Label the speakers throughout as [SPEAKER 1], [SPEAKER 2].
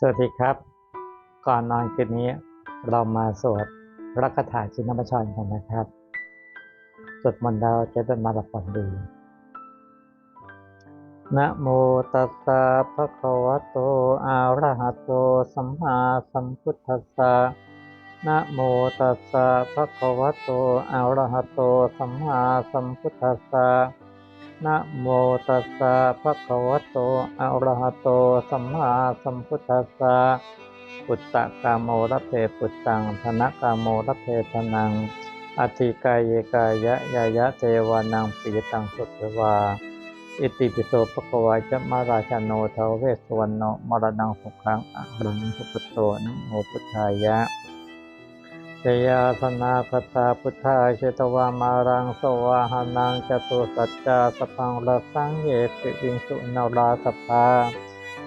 [SPEAKER 1] สวัสดีครับ ก่อนนอนคืนนี้เรามาสวดรักคาถาชินบัญชรกันนะครับสวดมนต์เราจะได้มารับฟังดีนะโมตัสสะภะคะวะโตอะระหะโตสัมมาสัมพุทธัสสะนะโมตัสสะภะคะวะโตอะระหะโตสัมมาสัมพุทธัสสะ นะโมตัสสะภะคะวะโต อะระหะโต สัมมาสัมพุทธัสสะ ปุตตะกามโมระเพปุตตัง ธนกามโมระเพธนัง อธิกายเยกายะยายะเจวานังปิยตังสุตวา อิติปิโสภะคะวาจะมาราชาโนทวเวสวรรณโนมรณังสุขังอะรังสุปโตนะโมพุทธายะ จยาสนาคตาพุทธาเชตวามารังสวาหานังจตุสัจจาสพังระสังเยปิวิงสุนาราสภา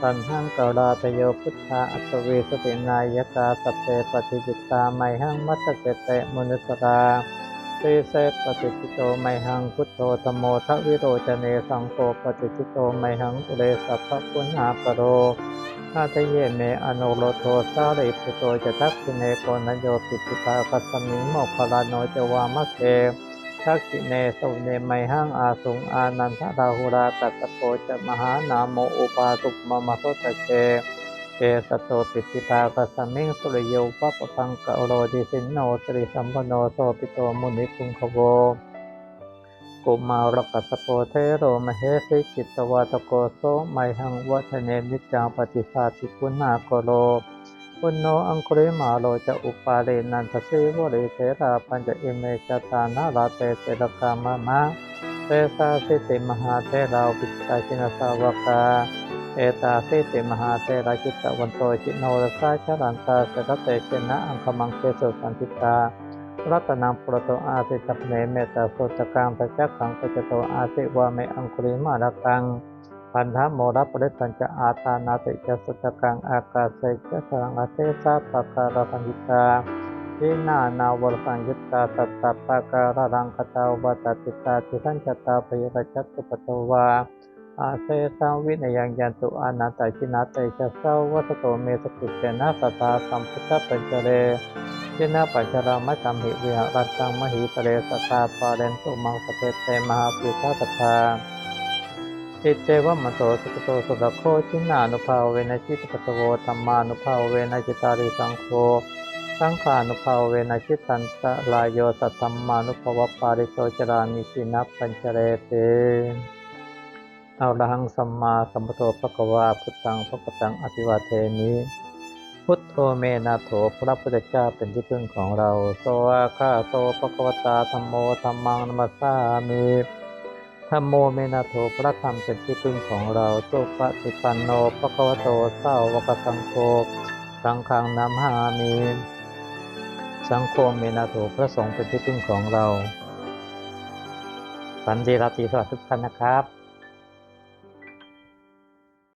[SPEAKER 1] สันหังกราตโยพุทธาอัตเวสตินายกาสพเพปฏิจิตตาไมหังมัตตเจเตมุนุสราเตเสปฏิจิโตไมหังพุทโธธโมทวิโรจเนสังโฆปฏิจิโตไมหังอุเรสัพพุณหาปโร นาตเยเมอโนโลโทสาริปุโตจะทักขิเนโกนโยปิติตาคัสมิงโมคลาโนจวามะเกทักขิเนสุเนไมหังอาสุงอานันทราหุราตัตโปจะมหานาโมอุปาตุกมมะโสตเกเกสโตปิติตาคัสมิงสุริโยปปปังกโรดิสินโนสริสัมปโนโสปิโตมุนิพุงคโว กุมารกัสโปเทโรมเหสิกิตวาตโกโสไมหังวัฒเนนิจังปฏิสาติกุณาโกโลปุณโนอังคุริมาโลจะอุปาเรนันทสีวริเทราปัญจอิเมจตานาราเตเจรกามะมะเตสาสิติมหาเทราวิตาชินสาวกาเอตาสิติมหาเทราจิตวันโตจิโนรสาชรันตาสรเตเจนะอังคมังเกสุสันติตา รัตนังปุรโตอาสิจักเนเมตตาโสตกังปจักขังปจโตอาสิวาเมอังคุริมาระกังพันธะโมรปริสัญจะอาตานาติจะสุตกังอากาเสจะสังอาเทสาปะการะพันธิตาทินานาวรสังยุตตาตัตตปะการะรังคตาวตติตาติสัญจตาปยรจัตุปตวาอาเซสังวินยังยันตุอานาตชินาเตชะสาวัสโตเมสกิเจนะสตาสัมพุทธปัญจเร เจนะปัจจรามะกัมหิวิหารัตังมหิตเรสตาปาเรนตุมังสเตเตมหาปิฆาตถาอิเจวมโตสุขโตสุรโคชินานุภาเวนะจิตปตโวธรรมานุภาเวนะจิตาริสังโฆสังขานุภาเวนะจิตันตะลายโยสัทธัมมานุภาวปาริโสจรามิสินัปปัญจเรเตเอาระหังสัมมาสัมพุทโธภควาพุทธังภคตังอภิวาเทมิ พุทโธเมนาโถพระพุทธเจ้าเป็นที่พึ่งของเราโสอาคาโตปะกวตาธรรมโมธรรมังนมัสสามิธรรมโมเมนาโถพระธรรมเป็นที่พึ่งของเราโสปฏิปันโนปะกวโตเศร้าวกสังโฆสังฆังนามหามิสังโฆเมนาโถพระสงฆ์เป็นที่พึ่งของเราฝันดีราตรีสวัสดิ์ทุกท่านนะครับ